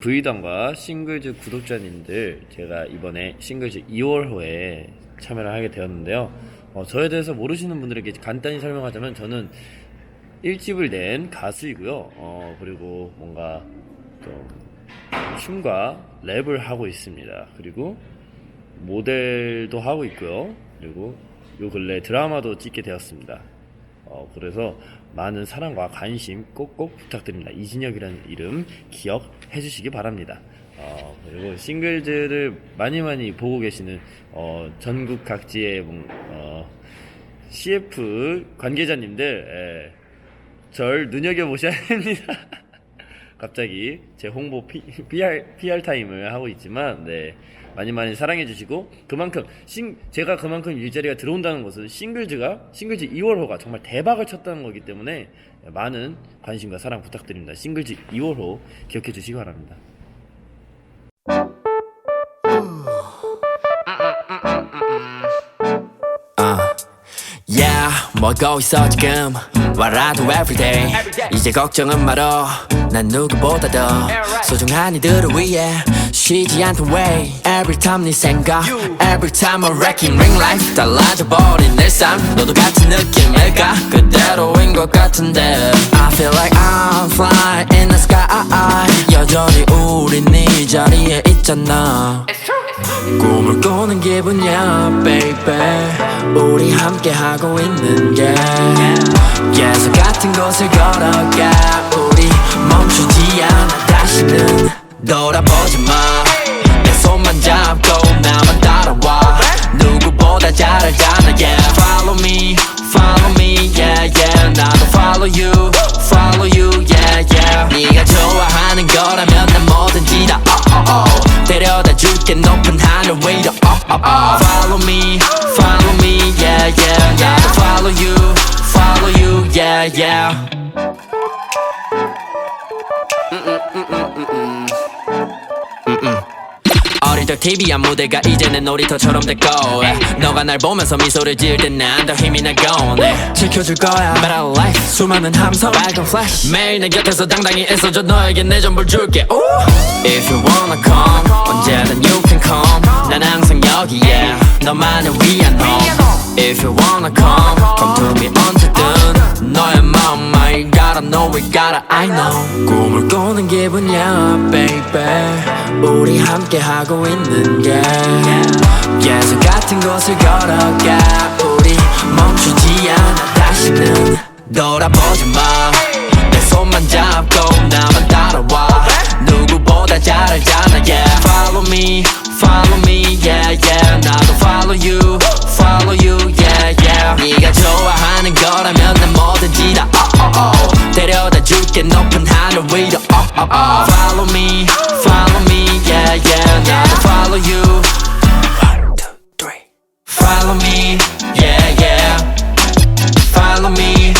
브이단과 싱글즈 구독자님들 제가 이번에 싱글즈 2월호에 참여를 하게 되었는데요. 어, 저에 대해서 모르시는 분들에게 간단히 설명하자면 저는 1집을 낸 가수이고요. 어, 그리고 뭔가 좀 춤과 랩을 하고 있습니다. 그리고 모델도 하고 있고요. 그리고 요 근래 드라마도 찍게 되었습니다. 어, 그래서 많은 사랑과 관심 꼭꼭 부탁드립니다. 이진혁이라는 이름 기억해 주시기 바랍니다. 어, 그리고 싱글즈를 많이 많이 보고 계시는 어, 전국 각지의 뭐, 어, CF 관계자님들 예, 절 눈여겨보셔야 합니다. 갑자기 제 홍보 P, PR, PR 타임을 하고 있지만 네 많이 많이 사랑해 주시고 그만큼 싱 제가 그만큼 일자리가 들어온다는 것은 싱글즈가 싱글즈 2월호가 정말 대박을 쳤다는 거기 때문에 많은 관심과 사랑 부탁드립니다. 싱글즈 2월호 기억해 주시기 바랍니다. 먹고 있어 지금 말아도 everyday 이제 걱정은 말어 난 누구보다 더 소중한 이들을 위해 쉬지 않던 way Every time 네 생각 Every time I'm wrecking ring life 달라져버린 내삶 너도 같은 느낌일까 그대로인 것 같은데 I feel like I'm flying in the sky 여전히 우린 네 자리에 있잖아 꿈을 꾸는 기분이야 baby. 우리 함께 하고 있는 게 계속 같은 곳을 걸어가. 우리 멈추지 않아 다시는 돌아보지 마내 손만 잡고 나만 따라와. 누구보다 잘 알잖아 yeah. Follow me follow yeah. Yeah 어릴 적 TV한 무대가 이제는 놀이터처럼 됐고 너가 날 보면서 미소를 지을 땐 난 더 힘이 네. 지켜줄 거야. Better life 수많은 함성. 빨간 flash. 매일 내 곁에서 당당히 애써줘. 너에게 내 전부를 줄게. Ooh. If you wanna come 언제든 you can come. 난 항상 여기에. 너만을 위한 home. If you wanna come come to me 언 I know. 꿈을 꾸는 기분이야 baby. 우리 함께 하고 있는 게 계속 같은 곳을 걸어가. 우리 멈추지 않아 다시는 돌아보지 마내 손만 잡고 나만 따라와. 누구보다 잘 알잖아 yeah. Follow me follow me yeah yeah. 나도 follow you follow you yeah yeah. 네가 좋아하는 거라면 난 뭐든지 다 oh, oh, oh. 데려다 줄게 높은 하늘 위로 oh, oh, oh. follow me follow me yeah yeah 나도 follow you one two three follow me yeah yeah follow me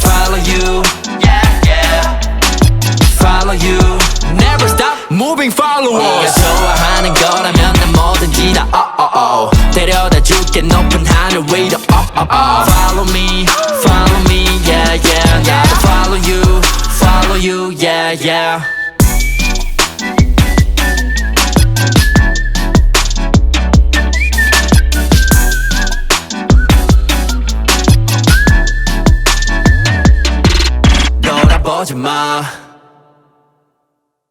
follow you yeah yeah follow you never stop moving follow us 네가 좋아하는 거라면 난 뭐든지 다 oh, oh, oh. 데려다 줄게 높은 하늘 위로 oh, oh, oh. follow me Yeah 돌아보지 마